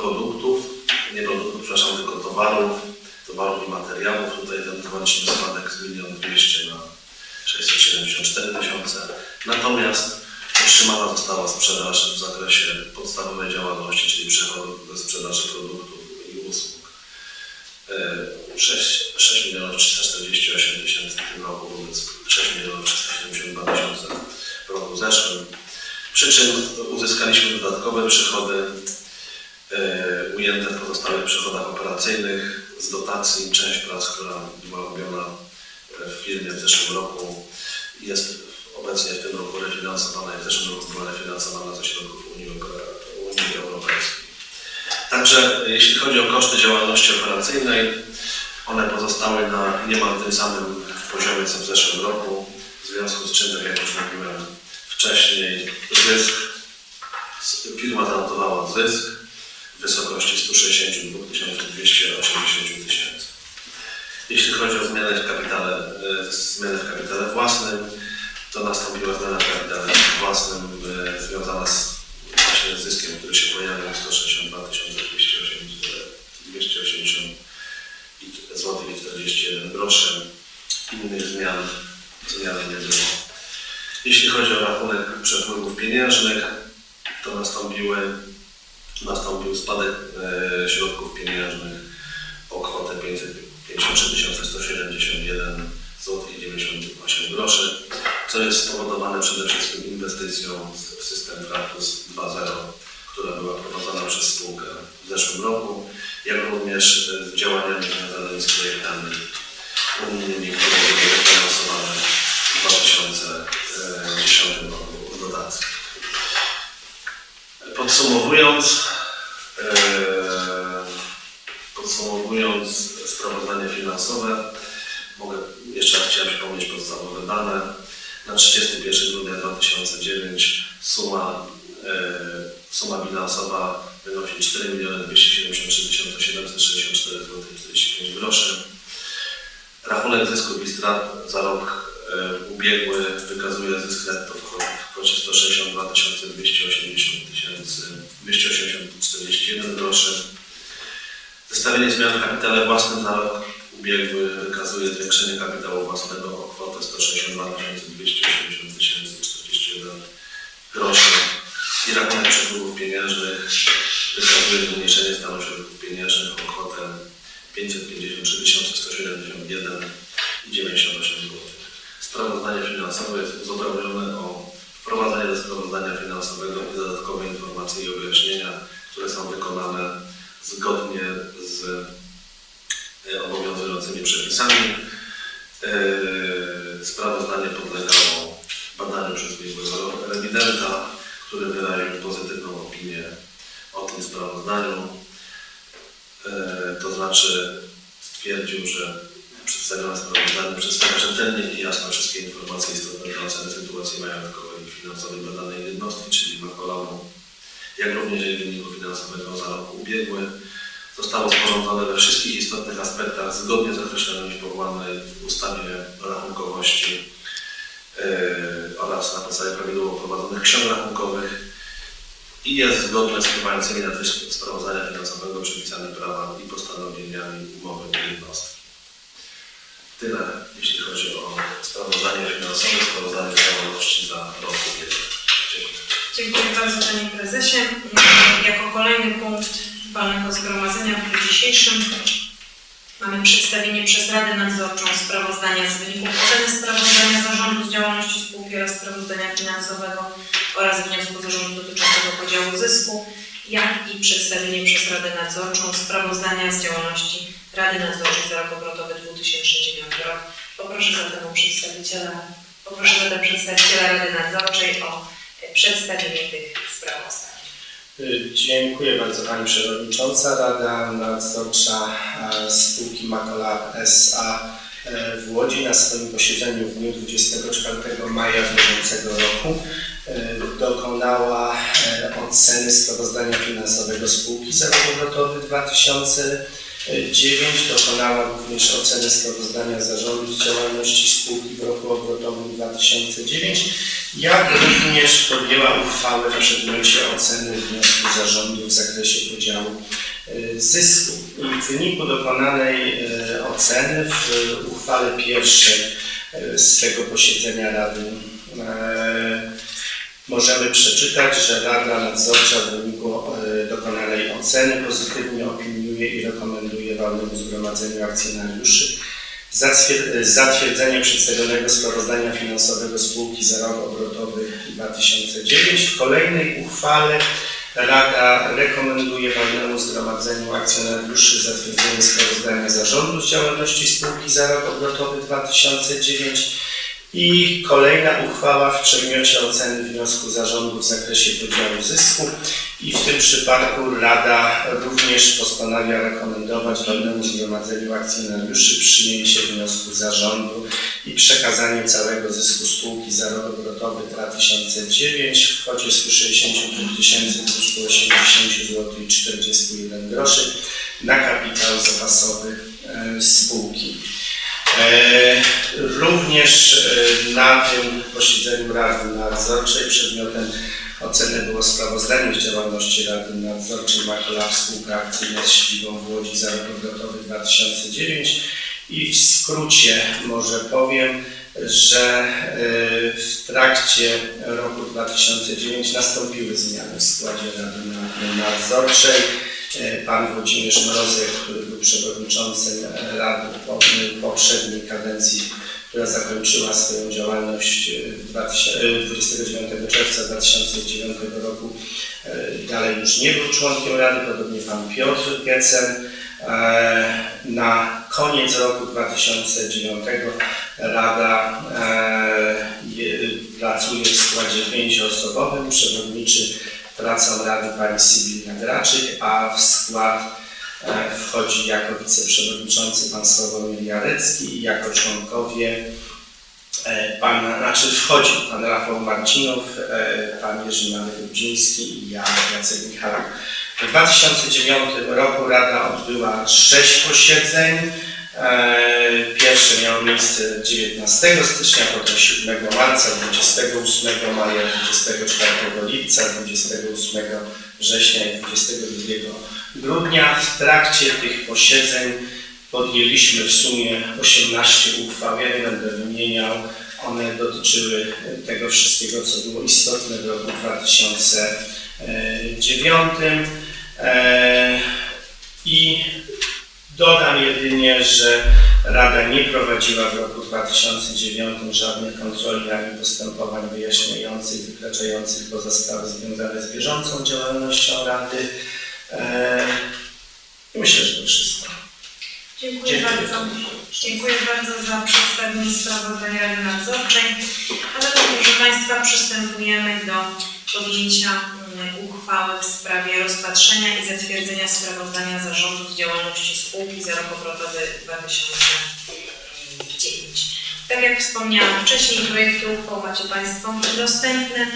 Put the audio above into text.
produktów, nie produktów, przepraszam, tylko towarów, towarów i materiałów. Tutaj zanotowaliśmy spadek z 1 200 na 674 tysiące. Natomiast utrzymana została sprzedaż w zakresie podstawowej działalności, czyli przychodów ze sprzedaży produktów i usług. E, 6, 6 milionów 348 tysięcy w tym roku wobec 6 milionów 372 tysiące w roku zeszłym. Przy czym uzyskaliśmy dodatkowe przychody ujęte w pozostałych przychodach operacyjnych z dotacji. Część prac, która była robiona w firmie w zeszłym roku jest obecnie w tym roku refinansowana i w zeszłym roku była refinansowana ze środków Unii, Euro- Unii Europejskiej. Także e, jeśli chodzi o koszty działalności operacyjnej, one pozostały na niemal tym samym poziomie co w zeszłym roku, w związku z czym, tak jak już mówiłem wcześniej, zysk, firma zanotowała zysk w wysokości 162 280 tysięcy. Jeśli chodzi o zmiany w kapitale, e, zmiany w kapitale własnym, to nastąpiła zmiana w kapitale własnym e, związana z właśnie zyskiem, który się pojawił 162 280 zł i 41 groszy. Innych zmian, zmian nie było. Jeśli chodzi o rachunek przepływów pieniężnych, to nastąpiły, nastąpił spadek e, środków pieniężnych o kwotę 553 171 zł i 98 groszy, co jest spowodowane przede wszystkim inwestycją w system Fractus 2.0, która była prowadzona przez spółkę w zeszłym roku, jak również e, działaniami związanymi z projektami unijnymi, które były finansowane w 2010 roku z dotacji. Podsumowując, e, podsumowując sprawozdanie finansowe, mogę jeszcze raz chciałem przypomnieć podstawowe dane. Na 31 grudnia 2009 suma, e, suma bilansowa wynosi 4 273 764 zł 45 groszy. Rachunek zysków i strat za rok e, ubiegły wykazuje zysk netto w kwo- w kwocie 162 280 tysięcy 280,41 groszy. Zestawienie zmian w kapitale własnym na rok ubiegły wykazuje zwiększenie kapitału własnego o kwotę 162 280 tysięcy 41 groszy i rachunek przepływów pieniężnych wykazuje zmniejszenie stanu środków pieniężnych o kwotę 553 171 i 98 zł. Sprawozdanie finansowe jest uzupełnione o wprowadzenie do sprawozdania finansowego i dodatkowe informacje i objaśnienia, które są wykonane zgodnie z obowiązującymi przepisami. E, Sprawozdanie podlegało badaniu przez biegłego rewidenta, który wyraził pozytywną opinię o tym sprawozdaniu. E, To znaczy stwierdził, że przedstawione sprawozdanie przedstawia rzetelnie i jasno wszystkie informacje istotne dla oceny sytuacji majątkowej i finansowej badanej jednostki, czyli makularu, jak również jej wyniku finansowego za rok ubiegły. Zostało sporządzone we wszystkich istotnych aspektach zgodnie z określonymi w powołanej w ustawie rachunkowości yy, oraz na podstawie prawidłowo prowadzonych ksiąg rachunkowych i jest zgodne z wpływającymi na treść sprawozdania finansowego przepisami prawa i postanowieniami umowy jednostki. Tyle, jeśli chodzi o sprawozdanie finansowe, sprawozdanie działalności za rok ubiegły. Dziękuję. Dziękuję bardzo Panie Prezesie. Jako kolejny punkt walnego zgromadzenia w dniu dzisiejszym mamy przedstawienie przez Radę Nadzorczą sprawozdania z wyników oceny sprawozdania zarządu z działalności spółki oraz sprawozdania finansowego oraz wniosku zarządu dotyczącego podziału zysku, jak i przedstawienie przez Radę Nadzorczą sprawozdania z działalności Rady Nadzorczej za rok obrotowy 2009 rok. Poproszę zatem przedstawiciela, poproszę zatem przedstawiciela Rady Nadzorczej o przedstawienie tych sprawozdań. Y, Dziękuję bardzo Pani Przewodnicząca. Rada Nadzorcza e, spółki Makola S.A. e, w Łodzi na swoim posiedzeniu w dniu 24 maja bieżącego roku e, dokonała oceny sprawozdania finansowego spółki za rok obrotowy 2009. Dokonała również oceny sprawozdania zarządu z działalności spółki w roku 2009 2009, jak również podjęła uchwałę w przedmiocie oceny wniosku zarządu w zakresie podziału e, zysku. W wyniku dokonanej e, oceny w uchwale pierwszej e, z tego posiedzenia Rady e, możemy przeczytać, że Rada Nadzorcza w wyniku e, dokonanej oceny pozytywnie opiniuje i rekomenduje walnemu zgromadzeniu akcjonariuszy zatwierdzenie przedstawionego sprawozdania finansowego spółki za rok obrotowy 2009. W kolejnej uchwale Rada rekomenduje walnemu zgromadzeniu akcjonariuszy zatwierdzenie sprawozdania zarządu z działalności spółki za rok obrotowy 2009. I kolejna uchwała w przedmiocie oceny wniosku zarządu w zakresie podziału zysku i w tym przypadku Rada również postanawia rekomendować walnemu zgromadzeniu akcjonariuszy przyjęcie wniosku zarządu i przekazanie całego zysku spółki za rok obrotowy 2009 w kwocie 162 280 zł i 41 groszy na kapitał zapasowy e, spółki. E, Również e, na tym posiedzeniu Rady Nadzorczej przedmiotem oceny było sprawozdanie z działalności Rady Nadzorczej Makolab Spółka Akcyjna z siedzibą w Łodzi za rok obrotowy 2009 i w skrócie może powiem, że e, w trakcie roku 2009 nastąpiły zmiany w składzie Rady Nadzorczej. E, Pan Włodzimierz Mrozek, który był przewodniczącym e, Rady po- poprzedniej kadencji, która zakończyła swoją działalność e, w 2000 e, 29 czerwca 2009 roku, e, dalej już nie był członkiem Rady, podobnie Pan Piotr Gecen. E, Na koniec roku 2009 Rada e, je- pracuje w składzie pięcioosobowym, przewodniczy pracą Rady Pani Sybilla Graczyk, a w skład e, wchodzi jako wiceprzewodniczący pan Sławomir Jarecki i jako członkowie e, pan, znaczy wchodzi pan Rafał Marcinow, e, pan Jerzy Marek-Rudziński i ja, Jacek Michalak. W 2009 roku Rada odbyła sześć posiedzeń. E, Pierwsze miało miejsce 19 stycznia, potem 7 marca, 28 maja, 24 lipca, 28 września i 22 grudnia. W trakcie tych posiedzeń podjęliśmy w sumie 18 uchwał. Ja nie będę wymieniał. One dotyczyły tego wszystkiego, co było istotne w roku 2009. E, I dodam jedynie, że Rada nie prowadziła w roku 2009 żadnych kontroli ani postępowań wyjaśniających, wykraczających poza sprawy związane z bieżącą działalnością Rady. E, i Myślę, że to wszystko. Dziękuję, Dziękuję. bardzo. Dziękuję bardzo za przedstawienie sprawozdania Rady Nadzorczej. A zatem, proszę Państwa, przystępujemy do podjęcia uchwały w sprawie rozpatrzenia i zatwierdzenia sprawozdania zarządu z działalności spółki za rok obrotowy 2009. Tak jak wspomniałam wcześniej, projekty uchwał macie Państwo dostępne.